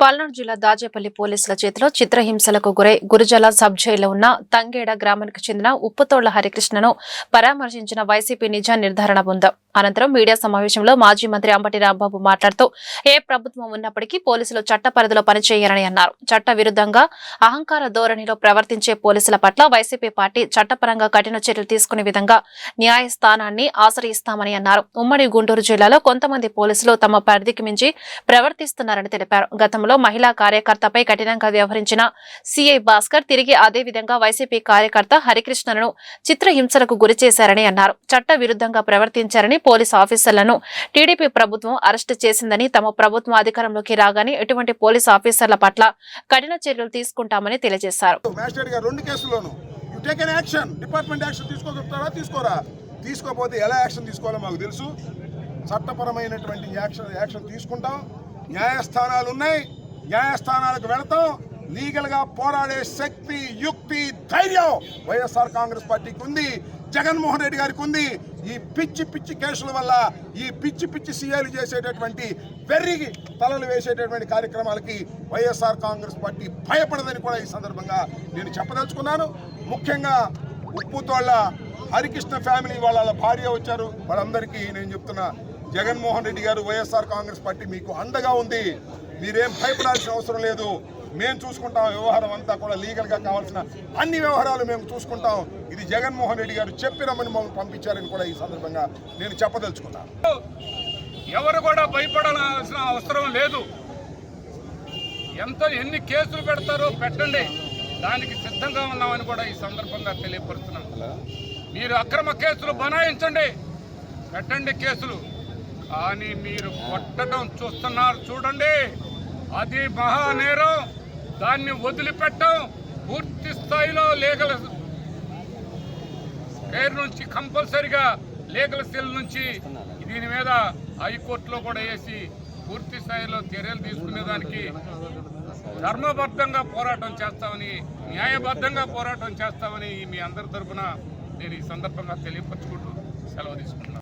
పల్నాడు జిల్లా దాచేపల్లి పోలీసుల చేతిలో చిత్రహింసలకు గురై గురుజల సబ్ జైల్లో ఉన్న తంగేడ గ్రామానికి చెందిన ఉప్పుతోళ్ళ హరికృష్ణను పరామర్శించిన వైసీపీ నిజ నిర్ధారణ బృందం. అనంతరం మీడియా సమావేశంలో మాజీ మంత్రి అంబటి రాంబాబు మాట్లాడుతూ ఏ ప్రభుత్వం ఉన్నప్పటికీ పోలీసులు చట్ట పరిధిలో పనిచేయరని అన్నారు. చట్ట విరుద్ధంగా అహంకార ధోరణిలో ప్రవర్తించే పోలీసుల పట్ల వైసీపీ పార్టీ చట్టపరంగా కఠిన చర్యలు తీసుకునే విధంగా న్యాయస్థానాన్ని ఆశ్రయిస్తామని అన్నారు. ఉమ్మడి గుంటూరు జిల్లాలో కొంతమంది పోలీసులు తమ పరిధికి మించి ప్రవర్తిస్తున్నారని తెలిపారు. గతంలో మహిళా కార్యకర్తపై కఠినంగా వ్యవహరించిన సిఐ భాస్కర్ తిరిగి అదే విధంగా వైసీపీ కార్యకర్త హరికృష్ణను చిత్రహింసలకు గురి చేశారని అన్నారు. చట్ట విరుద్ధంగా ప్రవర్తించారని పోలీసు ఆఫీసర్లను టీడీపీ ప్రభుత్వం అరెస్టు చేసిందని తమ ప్రభుత్వం అధికారంలోకి రాగానే ఎటువంటి పోలీసు ఆఫీసర్ల పట్ల కఠిన చర్యలు తీసుకుంటామని తెలియజేశారు. మ్యాజిస్ట్రేట్ రెండు కేసుల్లోనూ. యాక్షన్ డిపార్ట్మెంట్ యాక్షన్ తీసుకోరా. తీసుకోకపోతే ఎలా యాక్షన్ తీసుకోవాలో మాకు తెలుసు. చట్టపరమైనటువంటి యాక్షన్ యాక్షన్ తీసుకుంటాం. న్యాయస్థానాలు ఉన్నాయి న్యాయస్థానాలకు వెళతాం. లీగల్గా పోరాడే శక్తి యుక్తి ధైర్యం వైఎస్ఆర్ కాంగ్రెస్ పార్టీకి ఉంది. జగన్మోహన్ రెడ్డి గారికి ఉంది. ఈ పిచ్చి పిచ్చి కేసుల వల్ల ఈ పిచ్చి పిచ్చి సీఐలు చేసేటటువంటి పెరిగి తలలు వేసేటటువంటి కార్యక్రమాలకి వైఎస్ఆర్ కాంగ్రెస్ పార్టీ భయపడదని కూడా ఈ సందర్భంగా నేను చెప్పదలుచుకున్నాను. ముఖ్యంగా ఉప్పుతోళ్ళ హరికృష్ణ ఫ్యామిలీ వాళ్ళ భార్య వచ్చారు. వాళ్ళందరికీ నేను చెప్తున్నా జగన్మోహన్ రెడ్డి గారు వైఎస్ఆర్ కాంగ్రెస్ పార్టీ మీకు అండగా ఉంది. మీరేం భయపడాల్సిన అవసరం లేదు. మేము చూసుకుంటాం వ్యవహారం అంతా కూడా లీగల్గా కావాల్సిన అన్ని వ్యవహారాలు మేము చూసుకుంటాం. ఇది జగన్మోహన్ రెడ్డి గారు చెప్పినమని మమ్మల్ని పంపించారని కూడా ఈ సందర్భంగా నేను చెప్పదలుచుకున్నాను ఎవరు కూడా భయపడాల్సిన అవసరం లేదు. ఎంత ఎన్ని కేసులు పెడతారో పెట్టండి. దానికి సిద్ధంగా ఉన్నామని కూడా ఈ సందర్భంగా తెలియపరుస్తున్నాం. మీరు అక్రమ కేసులు బనాయించండి. పెట్టండి కేసులు. కానీ మీరు కొట్టడం చూస్తున్నారు చూడండి. అది మహానేరం దాన్ని వదిలిపెట్టం. పూర్తి స్థాయిలో లీగల పేరు నుంచి కంపల్సరిగా లీగల సెల్ నుంచి దీని మీద హైకోర్టులో కూడా వేసి పూర్తి స్థాయిలో చర్యలు తీసుకునేదానికి ధర్మబద్ధంగా పోరాటం చేస్తామని న్యాయబద్ధంగా పోరాటం చేస్తామని మీ అందరి తరఫున నేను ఈ సందర్భంగా తెలియపరచుకుంటూ సెలవు తీసుకుంటున్నాను.